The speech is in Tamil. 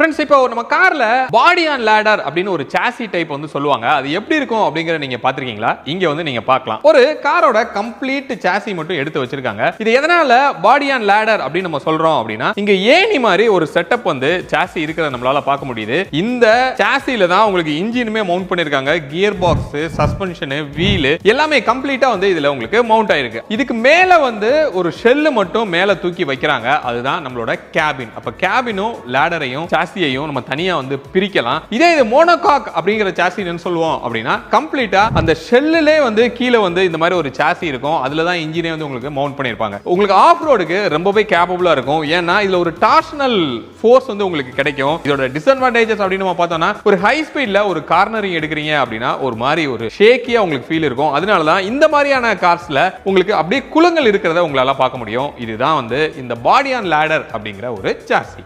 ஃப்ரெண்ட்ஸ் இப்போ நம்ம கார்ல பாடி ஆன் லேடர் அப்படின்னு ஒரு சாசி டைப் வந்து சொல்லுவாங்க. அது எப்படி இருக்கும் அப்படிங்கிற நீங்க பாத்திருக்கீங்களா இங்க வந்து நீங்க பார்க்கலாம். ஒரு காரோட கம்ப்ளீட் சாசி மட்டும் எடுத்து வச்சிருக்காங்க. இது எதனால பாடி ஆன் லேடர் அப்படின்னு நம்ம சொல்றோம் அப்படின்னா இங்க ஏணி மாதிரி ஒரு செட்டப் வந்து சாசி இருக்கிறத நம்மளால பார்க்க முடியுது. இந்த சாசில தான் உங்களுக்கு இன்ஜினுமே மவுண்ட் பண்ணிருக்காங்க. கியர் பாக்ஸ் சஸ்பென்ஷனு வீல் எல்லாமே கம்ப்ளீட்டா வந்து இதுல உங்களுக்கு மவுண்ட் ஆயிருக்கு. இதுக்கு மேல வந்து ஒரு ஷெல்லு மட்டும் மேல தூக்கி வைக்கிறாங்க. அதுதான் நம்மளோட கேபின் அப்ப கேபினும் லேடரையும் சாசியையும் நம்ம தனியா வந்து பிரிக்கலாம். இதே இது மோனோகாக் அப்படிங்கிற சாசி என்ன சொல்லுவோம் அப்படின்னா கம்ப்ளீட்டா அந்த ஷெல்லுலே வந்து கீழே வந்து இந்த மாதிரி ஒரு சாசி இருக்கும். அதுல தான் இன்ஜினே வந்து உங்களுக்கு மவுண்ட் பண்ணிருப்பாங்க உங்களுக்கு ஆஃப் ரோடுக்கு ரொம்பவே கேப்பபிளா இருக்கும். ஏன்னா இதுல ஒரு டார்ஷனல் ஃபோர்ஸ் வந்து உங்களுக்கு கிடைக்கும். இதோட டிஸ்அட்வான்டேஜஸ் அப்படின்னு நம்ம பார்த்தோம்னா ஒரு ஹை ஸ்பீட்ல ஒரு கார்னரிங் எடுக்கிறீங்க அப்படின்னா ஒரு மாதிரி ஒரு ஷேக்கியா உங்களுக்கு ஃபீல் இருக்கும். அதனால தான் இந்த மாதிரியான கார்ஸ்ல உங்களுக்கு அப்படியே குளங்கள் இருக்கிறத உங்களால பார்க்க முடியும். இதுதான் வந்து இந்த பாடி ஆன் லேடர் அப்படிங்கிற ஒரு சாசி.